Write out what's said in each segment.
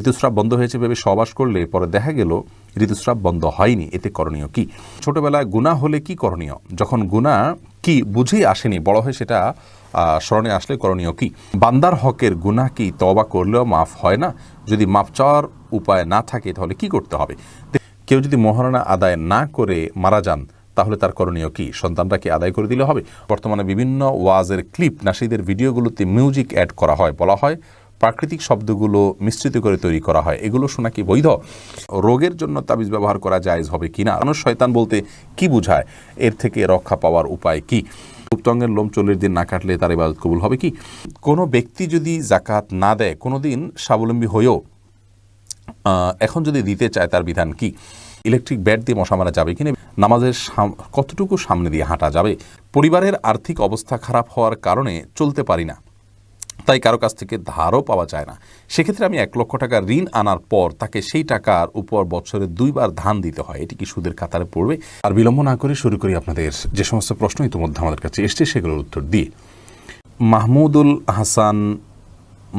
ঋতুস্রাব বন্ধ হয়েছে ভেবে সহবাস করলে পরে দেখা গেল ঋতুস্রাব বন্ধ হয়নি। এতে করণীয় কি? ছোটবেলায় গুণা হলে কি করণীয়? যখন গুণা কি বুঝেই আসেনি, বড় হয়ে সেটা স্মরণে আসলে করণীয় কি? বান্দার হকের গুনাহ কি তবা করলেও মাফ হয় না? যদি মাফ চাওয়ার উপায় না থাকে তাহলে কি করতে হবে? কেউ যদি মহারণা আদায় না করে মারা যান, তাহলে তার করণীয় কি? সন্তানটাকে আদায় করে দিলে হবে? বর্তমানে বিভিন্ন ওয়াজের ক্লিপ, নাসিদের ভিডিওগুলোতে মিউজিক অ্যাড করা হয়, বলা হয় প্রাকৃতিক শব্দগুলো মিশ্রিত করে তৈরি করা হয়। এগুলো শোনা কি বৈধ? রোগের জন্য তাবিজ ব্যবহার করা জায়েজ হবে কি না মানুষ শয়তান বলতে কি বোঝায়? এর থেকে রক্ষা পাওয়ার উপায় কি? উত্তঙ্গের লোম চল্লিশ দিন না কাটলে তার ইবাদত কবুল হবে কি? কোনো ব্যক্তি যদি জাকাত না দেয় কোনো দিন স্বাবলম্বী হয়েও এখন যদি দিতে চায় তার বিধান কি? ইলেকট্রিক ব্যাট দিয়ে মশা মারা যাবে কিনা? নামাজের কতটুকু সামনে দিয়ে হাঁটা যাবে? পরিবারের আর্থিক অবস্থা খারাপ হওয়ার কারণে চলতে পারি না। তাই কারও কাছ থেকে ধারও পাওয়া যায় না। সেক্ষেত্রে আমি এক লক্ষ টাকা ঋণ আনার পর তাকে সেই টাকার উপর বছরে দুইবার ধান দিতে হয়। এটি কি সুদের কাতারে পড়বে? আর বিলম্ব না করে শুরু করি আপনাদের যে সমস্ত প্রশ্ন ইতিমধ্যে আমাদের কাছে এসছে, সেগুলোর উত্তর দিয়ে মাহমুদুল হাসান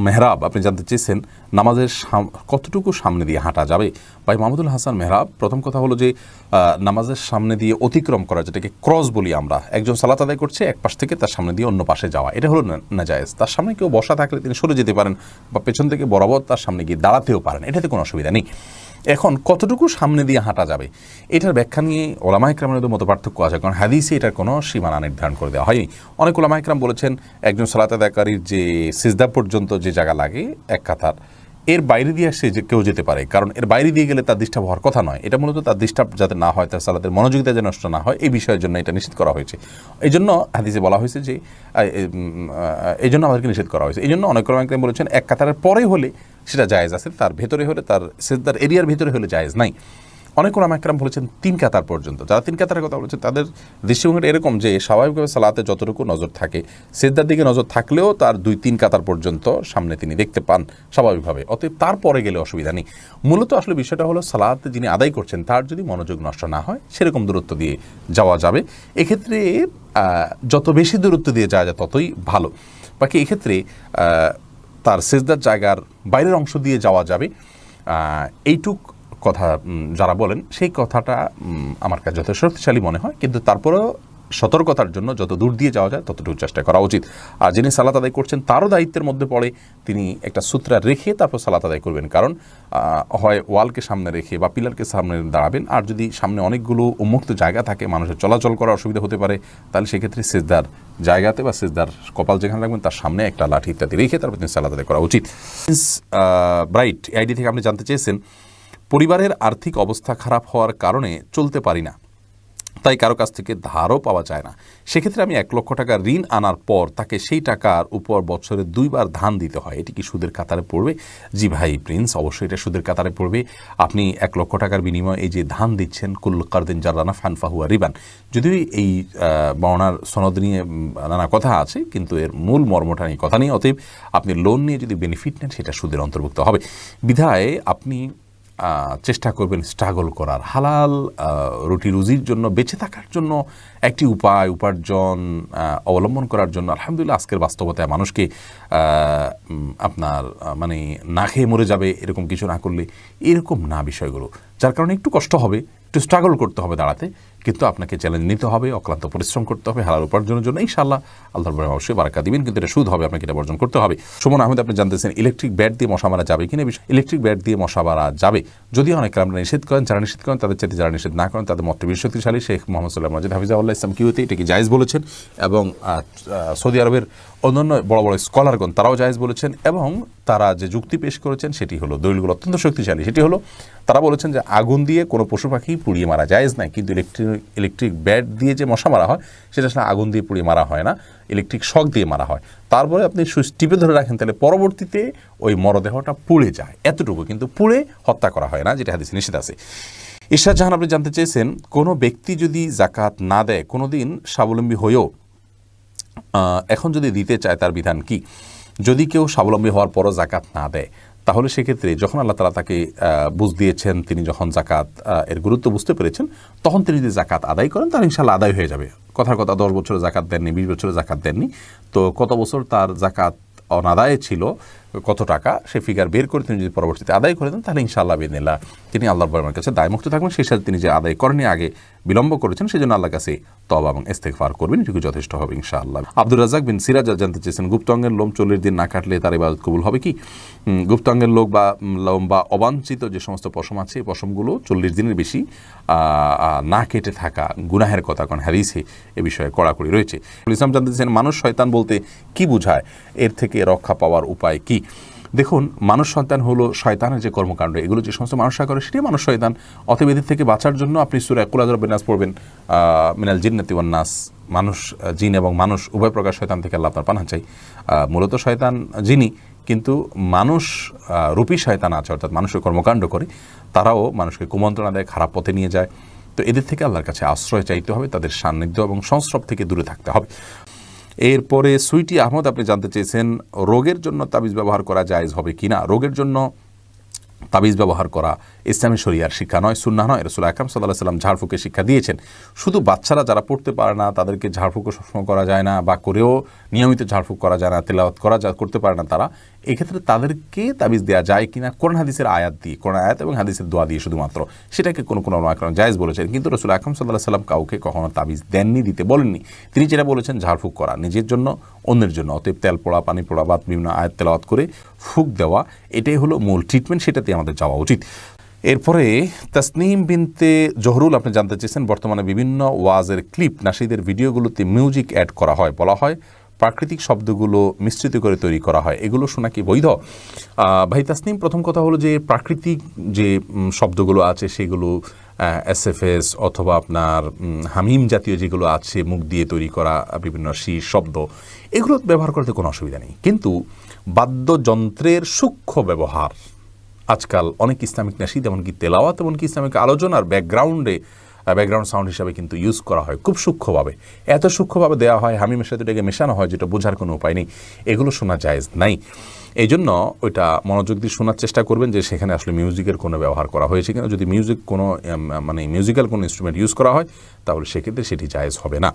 মেহরাব, আপনি জানতে চেয়েছেন নামাজের কতটুকু সামনে দিয়ে হাঁটা যাবে? ভাই মাহমুদুল হাসান মেহরাব, প্রথম কথা হলো যে নামাজের সামনে দিয়ে অতিক্রম করা, যেটাকে ক্রস বলি আমরা। একজন সালাত আদায় করছে, এক পাশ থেকে তার সামনে দিয়ে অন্য পাশে যাওয়া। এটা হলো নাজায়েজ। তার সামনে কেউ বসা থাকলে তিনি সরে যেতে পারেন বা পেছন থেকে বরাবর তার সামনে গিয়ে দাঁড়াতেও পারেন। এটাতে কোনো অসুবিধা নেই। এখন কতটুকু সামনে দিয়ে হাঁটা যাবে? এটার ব্যাখ্যা নিয়ে ওলামা ইকরামের মতো পার্থক্য আছে, কারণ হাদিসে এটার কোনো সীমানা নির্ধারণ করে দেওয়া হয়নি। অনেক ওলামা ইকরাম বলেছেন, একজন সালাত আদায়কারীর যে সিজদা পর্যন্ত যে জায়গা লাগে, এক কাতার, এর বাইরে দিয়ে সে যে কেউ যেতে পারে, কারণ এর বাইরে দিয়ে গেলে তার ডিস্টার্ব হওয়ার কথা নয়। এটা মূলত তার ডিস্টার্ব যাতে না হয়, তার সালাতের মনোযোগিতা যেন নষ্ট না হয়, এই বিষয়ের জন্য এটা নিষেধ করা হয়েছে। এই জন্য হাদিসে বলা হয়েছে যে এই জন্য আমাদেরকে নিষেধ করা হয়েছে। এই জন্য অনেক বলেছেন, এক কাতারের পরে হলে সেটা জায়েজ আছে, তার ভেতরে হলে তার সেজদার এরিয়ার ভেতরে হলে জায়েজ নাই। অনেক ওলামা একরাম বলেছেন তিন কাতার পর্যন্ত। যারা তিন কাতারের কথা বলেছেন, তাদের দৃষ্টিভঙ্গিটা এরকম যে স্বাভাবিকভাবে সালাতে যতটুকু নজর থাকে, সেজদার দিকে নজর থাকলেও তার দুই তিন কাতার পর্যন্ত সামনে তিনি দেখতে পান স্বাভাবিকভাবে। অতএব তারপরে গেলে অসুবিধা নেই। মূলত আসলে বিষয়টা হলো সালাতে যিনি আদায় করছেন, তার যদি মনোযোগ নষ্ট না হয়, সেরকম দূরত্ব দিয়ে যাওয়া যাবে। এক্ষেত্রে যত বেশি দূরত্ব দিয়ে যাওয়া যায়, ততই ভালো। বাকি এক্ষেত্রে তার সেজদার জায়গার বাইরের অংশ দিয়ে যাওয়া যাবে। এইটুক কথা যারা বলেন, সেই কথাটা আমার কাছে যথেষ্ট শক্তিশালী মনে হয়। কিন্তু তারপরেও সতর্কতার জন্য যত দূর দিয়ে যাওয়া যায় ততটুকু চেষ্টা করা উচিত। আর যিনি সালাত আদায় করছেন, তারও দায়িত্বের মধ্যে পড়ে তিনি একটা সূত্রা রেখে তারপর সালাত আদায় করবেন। কারণ হয় ওয়ালকে সামনে রেখে বা পিলারকে সামনে দাঁড়াবেন, আর যদি সামনে অনেকগুলো উন্মুক্ত জায়গা থাকে, মানুষের চলাচল করার অসুবিধা হতে পারে, তাহলে সেক্ষেত্রে সেজদার জায়গাতে বা সেজদার কপাল যেখানে রাখবেন, তার সামনে একটা লাঠি ইত্যাদি রেখে তারপর তিনি সালাত আদায় করা উচিত। ব্রাইট এই আইডি থেকে আপনি জানতে চেয়েছেন, পরিবারের আর্থিক অবস্থা খারাপ হওয়ার কারণে চলতে পারি না। তাই কারও কাছ থেকে ধারও পাওয়া যায় না। সেক্ষেত্রে আমি এক লক্ষ টাকা ঋণ আনার পর তাকে সেই টাকার উপর বছরে দুইবার ধান দিতে হয়। এটি কি সুদের কাতারে পড়বে? জি ভাই, প্রিন্স, অবশ্যই এটা সুদের কাতারে পড়বে। আপনি এক লক্ষ টাকার বিনিময়ে এই যে ধান দিচ্ছেন কুল কারদিন জারানা ফানফাহুয়া রিবান। যদিও এই বর্ণার সনদ নিয়ে নানা কথা আছে, কিন্তু এর মূল মর্মটা নিয়ে কথা নেই, অতএব আপনি লোন নিয়ে যদি বেনিফিট নেন, সেটা সুদের অন্তর্ভুক্ত হবে। বিধায় আপনি চেষ্টা করবেন স্ট্রাগল করার। হালাল রুটি রুজির জন্য, বেঁচে থাকার জন্য একটি উপায়, উপার্জন অবলম্বন করার জন্য আলহামদুলিল্লাহ আজকের বাস্তবতায় মানুষকে আপনার মানে না খেয়ে মরে যাবে এরকম কিছু না করলে এরকম না বিষয়গুলো। যার কারণে একটু কষ্ট হবে, একটু স্ট্রাগল করতে হবে দাঁড়াতে। কিন্তু আপনাকে চ্যালেঞ্জ নিতে হবে, অক্লান্ত পরিশ্রম করতে হবে, হালাল উপার্জনের জন্য। ইনশাআল্লাহ আল্লাহর বলে অবশ্যই বারাকা দিবেন, কিন্তু এটা সুদ হবে, আপনাকে এটা বর্জন করতে হবে। সুমন আহমেদ, আপনি জানতেছেন ইলেকট্রিক ব্যাট দিয়ে মশা মারা যাবে কিনা? বিষয় ইলেকট্রিক ব্যাট দিয়ে মশা মারা যাবে। যদি অনেক আমরা নিষেধ করেন, যারা নিষেধ করেন, তাদের চাইতে যারা নিষেধ না করেন, তাদের মত বেশি শক্তিশালী। শেখ মোহাম্মদ সাল্লাহ মজিদ হাফিজাউল্লাহ ইসলাম কিউতে এটাকে জায়জ বলেছেন এবং সৌদি আরবের অন্যান্য বড় বড় স্কলারগণ তারাও জায়েজ বলেছেন এবং তারা যে যুক্তি পেশ করেছেন সেটি হলো দলিলগুলো অত্যন্ত শক্তিশালী। সেটি হলো তারা বলেছেন যে আগুন দিয়ে কোনো পশু পাখি পুড়িয়ে মারা জায়েজ নাই, কিন্তু ইলেকট্রিক ইলেকট্রিক ব্যাট দিয়ে যে মশা মারা হয়, সেটা আসলে আগুন দিয়ে পুড়িয়ে মারা হয় না ইলেকট্রিক শক দিয়ে মারা হয়। তারপরে আপনি সুইচ টিপে ধরে রাখেন, তাহলে পরবর্তীতে ওই মরদেহটা পুড়ে যায়, এতটুকু। কিন্তু পুড়ে হত্যা করা হয় না, যেটা হাদিসে নিষেধ আছে। ঈশ্বর জাহান আপনি জানতে চেয়েছেন, কোনো ব্যক্তি যদি জাকাত না দেয় কোনো দিন স্বাবলম্বী হয়েও এখন যদি দিতে চায় তার বিধান কি? যদি কেউ স্বাবলম্বী হওয়ার পরও জাকাত না দেয়, তাহলে সেক্ষেত্রে যখন আল্লাহ তালা তাকে বুঝ দিয়েছেন, তিনি যখন জাকাত এর গুরুত্ব বুঝতে পেরেছেন, তখন তিনি যদি জাকাত আদায় করেন তার ইনশাল্লাহ আদায় হয়ে যাবে। কথার কথা, দশ বছরে জাকাত দেননি, বিশ বছরে জাকাত দেননি। তো কত বছর তার জাকাত অনাদায় ছিল কত টাকা সে ফিগার বের করে তিনি যদি পরবর্তীতে আদায় করে দেন, তাহলে ইনশাআল্লাহ বিদিনিল্লাহ তিনি আল্লাহর বর্মার কাছে দায়মুক্ত থাকবেন। সেই সাথে তিনি যে আদায় করেনি আগে বিলম্ব করেছেন সেই জন্য আল্লাহর কাছে তবা এবং ইস্তেগফার করবেন, এটুকু যথেষ্ট হবে ইনশাআল্লাহ। আব্দুর রাজাক বিন সিরাজ জানতে চেয়েছেন গুপ্তাঙ্গের লোম চল্লিশ দিন না কাটলে তার ইবাদত কবুল হবে কি? গুপ্তাঙ্গের লোক বা লোম বা অবাঞ্ছিত যে সমস্ত পশম আছে, এই পশমগুলো চল্লিশ দিনের বেশি না কেটে থাকা গুনাহের কথা কারণ হ্যারিসে এ বিষয়ে কড়াকড়ি রয়েছে। ইসলাম জানতে চেয়েছেন, মানুষ শয়তান বলতে কি বোঝায়? এর থেকে রক্ষা পাওয়ার উপায় কি? দেখুন, মানুষ সন্তান হলো শয়তানের যে কর্মকাণ্ড, এগুলো যে সমস্ত মানুষরা করে, সেটাই মানুষ শয়তান। অতএব থেকে বাঁচার জন্য আপনি সুরা কুলাজর বিনাস পড়বেন মিনাল জিন্নাতি ওয়ান নাস। মানুষ, জিন এবং মানুষ, উভয় প্রকার শয়তান থেকে আল্লাহ আপনার পানা চাই। মূলত শয়তান যিনি কিন্তু মানুষ রূপী শয়তান আছে, অর্থাৎ মানুষের কর্মকাণ্ড করে, তারাও মানুষকে কুমন্ত্রণা দেয়, খারাপ পথে নিয়ে যায়। তো এদের থেকে আল্লাহর কাছে আশ্রয় চাইতে হবে, তাদের সান্নিধ্য এবং সংস্রব থেকে দূরে থাকতে হবে। এরপরে সুইটি আহমদ, আপনি জানতে চেয়েছেন, রোগের জন্য তাবিজ ব্যবহার করা জায়েজ হবে কি না রোগের জন্য তাবিজ ব্যবহার করা ইসলামী শরিয়ার শিক্ষা নয় সুন্না নয়। রসুল আকরাম সাল্লাহ সাল্লাম ঝাড়ফুঁকে শিক্ষা দিয়েছেন। শুধু বাচ্চারা যারা পড়তে পারে না, তাদেরকে ঝাড়ফুঁকও সবসময় করা যায় না, বা করেও নিয়মিত ঝাড়ফুঁক করা যায় না, তেলাওয়াত করা করতে পারে না তারা। এক্ষেত্রে তাদেরকে তাবিজ দেওয়া যায় কিনা কোরআন হাদিসের আয়াত দিয়ে কোরআন আয়াত এবং হাদিসের দোয়া দিয়ে শুধুমাত্র সেটাকে কোনো কোনো আকরাম জায়েজ বলেছেন। কিন্তু রসুল আকরাম সাল্লাহ সাল্লাম কাউকে কখনো তাবিজ দেননি, দিতে বলেননি। তিনি যেটা বলেছেন, ঝাড়ফুঁক করা, নিজের জন্য, অন্যের জন্য। অতএব তেল, পোড়া, পানি, পোড়া বা বিভিন্ন আয়াত তেলাওয়াত করে ফুক দেওয়া, এটাই হলো মূল ট্রিটমেন্ট সেটাতে আমাদের যাওয়া উচিত। এরপরে তাসনিম বিনতে জহরুল, আপনি জানতে চেয়েছেন, বর্তমানে বিভিন্ন ওয়াজের ক্লিপ নাসিদের ভিডিওগুলোতে মিউজিক অ্যাড করা হয়, বলা হয় প্রাকৃতিক শব্দগুলো মিশ্রিত করে তৈরি করা হয়। এগুলো শোনা কি বৈধ? ভাই তাসনিম, প্রথম কথা হলো যে প্রাকৃতিক যে শব্দগুলো আছে সেগুলো এস এফ এস অথবা আপনার হামিম জাতীয় যেগুলো আছে, মুখ দিয়ে তৈরি করা বিভিন্ন শীর শব্দ, এগুলো ব্যবহার করতে কোনো অসুবিধা নেই। কিন্তু বাদ্যযন্ত্রের সূক্ষ্ম ব্যবহার, আজকাল অনেক ইসলামিক নাসিদ, এমনকি তেলাওয়াত, এমনকি ইসলামিক আলোচনার ব্যাকগ্রাউন্ডে ব্যাকগ্রাউন্ড সাউন্ড হিসাবে কিন্তু ইউজ করা হয় খুব সূক্ষ্মভাবে। এত সূক্ষ্মভাবে দেওয়া হয়, হামিমের সাথে এটাকে মেশানো হয়, যেটা বোঝার কোনো উপায় নেই। এগুলো শোনা জায়েজ নাই। এই জন্য ওইটা মনোযোগ দিয়ে শোনার চেষ্টা করবেন যে সেখানে আসলে মিউজিকের কোনো ব্যবহার করা হয়েছে কিনা। যদি মিউজিক কোনো মানে মিউজিক্যাল কোনো ইনস্ট্রুমেন্ট ইউজ করা হয়, তাহলে সেক্ষেত্রে সেটি জায়েজ হবে না।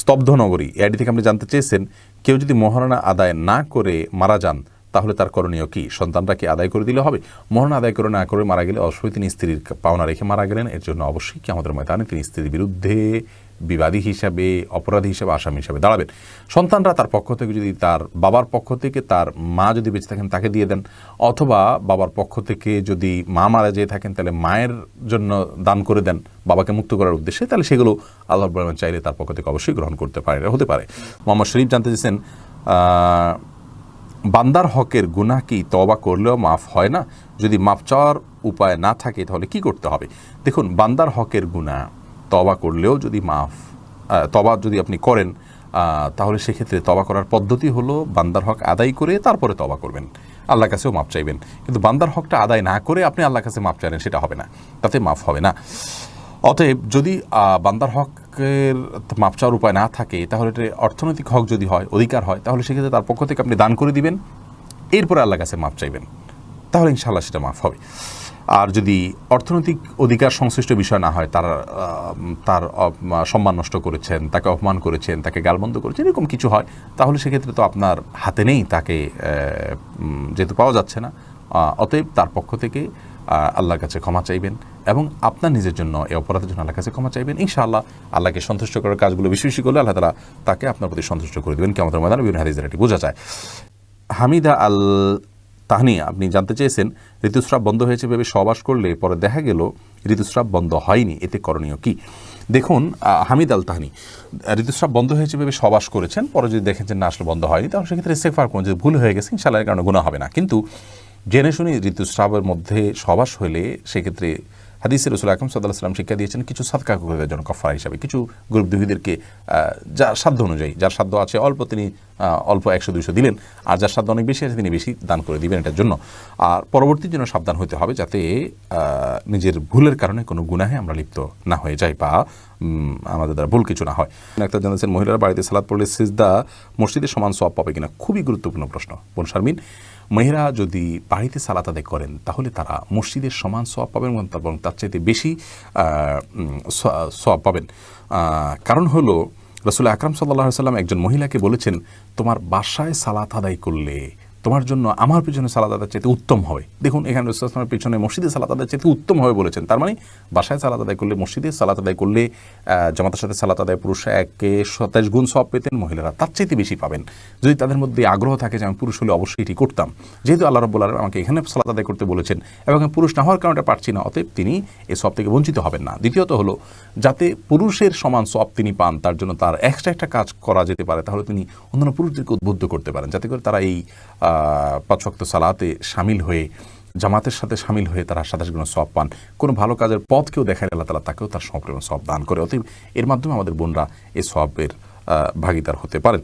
স্তব্ধ নগরী এআইডি থেকে আপনি জানতে চেয়েছেন, কেউ যদি মহারণা আদায় না করে মারা যান তাহলে তার করণীয় কি? সন্তানরা কি আদায় করে দিলে হবে? মহারণা আদায় করে না করে মারা গেলে অবশ্যই তিনি স্ত্রীর পাওনা রেখে মারা গেলেন। এর জন্য অবশ্যই কি আমাদের ময়দানে তিনি স্ত্রীর বিরুদ্ধে বিবাদী হিসাবে, অপরাধী হিসাবে, আসামি হিসাবে দাঁড়াবেন। সন্তানরা তার পক্ষ থেকে যদি তার বাবার পক্ষ থেকে তার মা যদি বেঁচে থাকেন, তাকে দিয়ে দেন। অথবা বাবার পক্ষ থেকে যদি মা মারা যেয়ে থাকেন, তাহলে মায়ের জন্য দান করে দেন, বাবাকে মুক্ত করার উদ্দেশ্যে, তাহলে সেগুলো আল্লাহ চাইলে তার পক্ষ থেকে অবশ্যই গ্রহণ করতে পারে, হতে পারে। মোহাম্মদ শরীফ জানতে চেয়েছেন বান্দার হকের গুনাহ কি তবা করলেও মাফ হয় না? যদি মাফ চাওয়ার উপায় না থাকে, তাহলে কি করতে হবে? দেখুন, বান্দার হকের গুনাহ তবা করলেও যদি মাফ তবা যদি আপনি করেন তাহলে সেক্ষেত্রে তবা করার পদ্ধতি হলো বান্দার হক আদায় করে তারপরে তবা করবেন। আল্লাহর কাছেও মাপ চাইবেন। কিন্তু বান্দার হকটা আদায় না করে আপনি আল্লাহর কাছে মাপ চাইলেন, সেটা হবে না। তাতে মাফ হবে না। অতএব যদি বান্দার হকের মাপ চাওয়ার উপায় না থাকে, তাহলে এটা অর্থনৈতিক হক যদি হয়, অধিকার হয়, তাহলে সেক্ষেত্রে তার পক্ষ থেকে আপনি দান করে দিবেন। এরপরে আল্লাহ কাছে মাপ চাইবেন। তাহলে ইনশাআল্লাহ সেটা মাফ হবে। আর যদি অর্থনৈতিক অধিকার সংশ্লিষ্ট বিষয় না হয়, তার তার সম্মান নষ্ট করেছেন, তাকে অপমান করেছেন, তাকে গালবন্ধ করেছেন, এরকম কিছু হয়, তাহলে সেক্ষেত্রে তো আপনার হাতে নেই তাকে যেহেতু পাওয়া যাচ্ছে না। অতএব তার পক্ষ থেকে আল্লাহর কাছে ক্ষমা চাইবেন। এবং আপনার নিজের জন্য এই অপরাধের জন্য আল্লাহর কাছে ক্ষমা চাইবেন। ইনশাআল্লাহ আল্লাহকে সন্তুষ্ট করার কাজগুলো বেশি বেশি করলে আল্লাহ তালা তাকে আপনার প্রতি সন্তুষ্ট করে দেবেন। কেমন ময়দানে বিভিন্ন হাদিসের এটি বোঝা যায়। হামিদা আল তাহনি আপনি জানতে চেয়েছেন, ঋতুস্রাব বন্ধ হয়েছে ভেবে সহবাস করলে পরে দেখা গেল ঋতুস্রাব বন্ধ হয়নি। এতে করণীয় কি? দেখুন হামিদ আল তাহানি ঋতুস্রাব বন্ধ হয়েছে ভেবে সহবাস করেছেন, পরে যদি দেখেন যে না, আসলে বন্ধ হয়নি, তাহলে সেক্ষেত্রে সেফার কোনো যদি ভুল হয়ে গেছে ইনশাল্লাহ কারণে গুণা হবে না। কিন্তু জেনে শুনে ঋতুস্রাবের মধ্যে সহবাস হলে সেক্ষেত্রে হাদিসের রসুল সাল্লাহ সাল্লাম শিক্ষা দিয়েছেন, কিছু সাদকা করে জন্য কফারা হিসাবে, কিছু গরিব দুহিদেরকে যার সাধ্য অনুযায়ী, যার সাধ্য আছে অল্প তিনি অল্প একশো দুইশো দিলেন আর যার সাধ্য অনেক বেশি আছে তিনি বেশি দান করে দিবেন এটার জন্য। আর পরবর্তী জন্য সাবধান হতে হবে যাতে নিজের ভুলের কারণে কোনো গুনাহে আমরা লিপ্ত না হয়ে যাই বা আমাদের দ্বারা ভুল কিছু না হয়। একটা জানাচ্ছেন মহিলারা বাড়িতে সালাদ পড়লে সিজদা মসজিদে সমান সব পাবে কিনা খুবই গুরুত্বপূর্ণ প্রশ্ন। বোন শারমিন মেয়েরা যদি বাড়িতে সালাত আদায় করেন, তাহলে তারা মসজিদের সমান সব পাবেন এবং তার- চাইতে বেশি সব পাবেন। কারণ হলো, রসুল আকরাম সাল্লাহ সাল্লাম একজন মহিলাকে বলেছেন, তোমার বাসায় সালাত আদায় করলে তোমার জন্য আমার পিছনে সালাদ আদায় চাইতে উত্তম হবে। দেখুন, এখানে রসুলের পিছনে মসজিদে সালাত আদায় চাইতে উত্তম হবে বলেছেন। তার মানে বাসায় সালাত আদায় করলে মসজিদে সালাত আদায় করলে জামাতের সাথে সালাত আদায় পুরুষ একে সাতাশ গুণ সব পেতেন, মহিলারা তার চাইতে বেশি পাবেন। যদি তাদের মধ্যে আগ্রহ থাকে যে আমি পুরুষ হলে অবশ্যই এটি করতাম। যেহেতু আল্লাহ রব্বুল আলম আমাকে এখানে সালাত আদায় করতে বলেছেন, এবং পুরুষ না হওয়ার কারণে পারছি না, অতএব তিনি এই সব থেকে বঞ্চিত হবেন না। দ্বিতীয়ত হলো যাতে পুরুষের সমান সব তিনি পান, তার জন্য তার এক্সট্রা একটা কাজ করা যেতে পারে, তাহলে তিনি অন্যান্য পুরুষদেরকে উদ্বুদ্ধ করতে পারেন। যাতে করে তারা এই পাঁচক্ত সালাতে সামিল হয়ে, জামাতের সাথে সামিল হয়ে তারা সাতাশ গুণ সব পান। কোনো ভালো কাজের পথকেও দেখায় আল্লাহ তালা তাকেও তার সম্পূর্ণ সব দান করে। অতএব এর মাধ্যমে আমাদের বোনরা এ সবের ভাগিদার হতে পারেন।